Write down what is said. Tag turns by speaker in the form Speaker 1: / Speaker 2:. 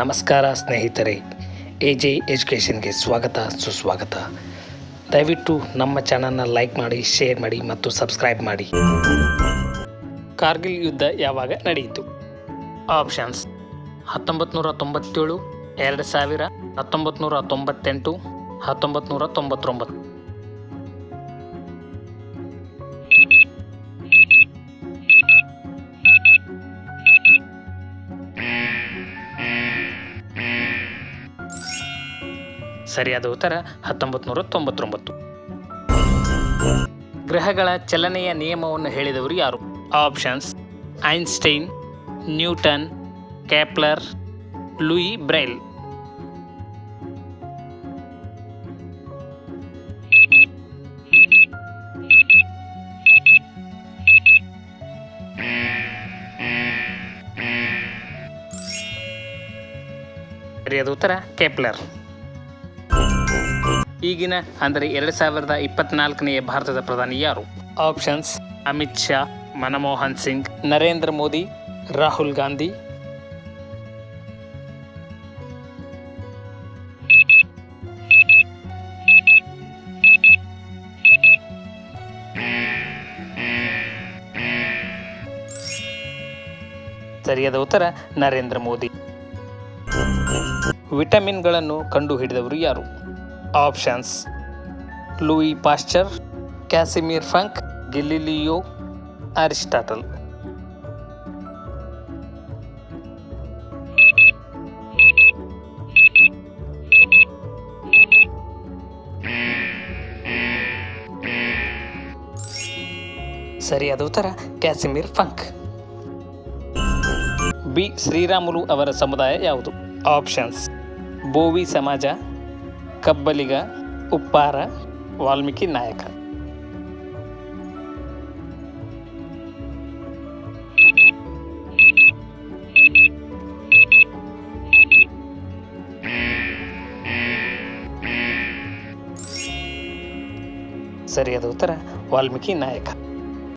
Speaker 1: ನಮಸ್ಕಾರ ಸ್ನೇಹಿತರೆ A J ಎಜುಕೇಷನ್ಗೆ ಸ್ವಾಗತ, ಸುಸ್ವಾಗತ. ದಯವಿಟ್ಟು ನಮ್ಮ ಚಾನಲ್ನ ಲೈಕ್ ಮಾಡಿ, ಶೇರ್ ಮಾಡಿ ಮತ್ತು ಸಬ್ಸ್ಕ್ರೈಬ್ ಮಾಡಿ. ಕಾರ್ಗಿಲ್ ಯುದ್ಧ ಯಾವಾಗ ನಡೆಯಿತು? ಆಪ್ಷನ್ಸ್ ಹತ್ತೊಂಬತ್ತು ನೂರ ತೊಂಬತ್ತೇಳು, ಎರಡು ಸಾವಿರ ಹತ್ತೊಂಬತ್ತು ನೂರ ತೊಂಬತ್ತೆಂಟು ಹತ್ತೊಂಬತ್ತು ನೂರ ತೊಂಬತ್ತೊಂಬತ್ತು. ಸರಿಯಾದ ಉತ್ತರ ಹತ್ತೊಂಬತ್ತು ನೂರ ತೊಂಬತ್ತೊಂಬತ್ತು. ಗ್ರಹಗಳ ಚಲನೆಯ ನಿಯಮವನ್ನು ಹೇಳಿದವರು ಯಾರು? Options, Einstein, Newton Kepler Louis Braille. ಸರಿಯಾದ ಉತ್ತರ ಕೆಪ್ಲರ್. ಈಗಿನ, ಅಂದರೆ ಎರಡ್ ಸಾವಿರದ ಇಪ್ಪತ್ನಾಲ್ಕನೆಯ ಭಾರತದ ಪ್ರಧಾನಿ ಯಾರು? ಆಪ್ಷನ್ಸ್ ಅಮಿತ್ ಶಾ, ಮನಮೋಹನ್ ಸಿಂಗ್, ನರೇಂದ್ರ ಮೋದಿ, ರಾಹುಲ್ ಗಾಂಧಿ. ಸರಿಯಾದ ಉತ್ತರ, ನರೇಂದ್ರ ಮೋದಿ. ವಿಟಮಿನ್ಗಳನ್ನು ಕಂಡುಹಿಡಿದವರು ಯಾರು? options Louis Pasteur Casimir Funk Galileo Aristotle ಸರಿಯಾದ ಉತ್ತರ ಕ್ಯಾಸಿಮಿರ್ ಫಂಕ್ ಬಿ ಶ್ರೀರಾಮುಲು ಅವರ ಸಮುದಾಯ ಯಾವುದು ಆಪ್ಷನ್ಸ್ ಬೋವಿ ಸಮಾಜ ಕಬ್ಬಲಿಗ ಉಪ್ಪಾರ ವಾಲ್ಮೀಕಿ ನಾಯಕ ಸರಿಯಾದ ಉತ್ತರ ವಾಲ್ಮೀಕಿ ನಾಯಕ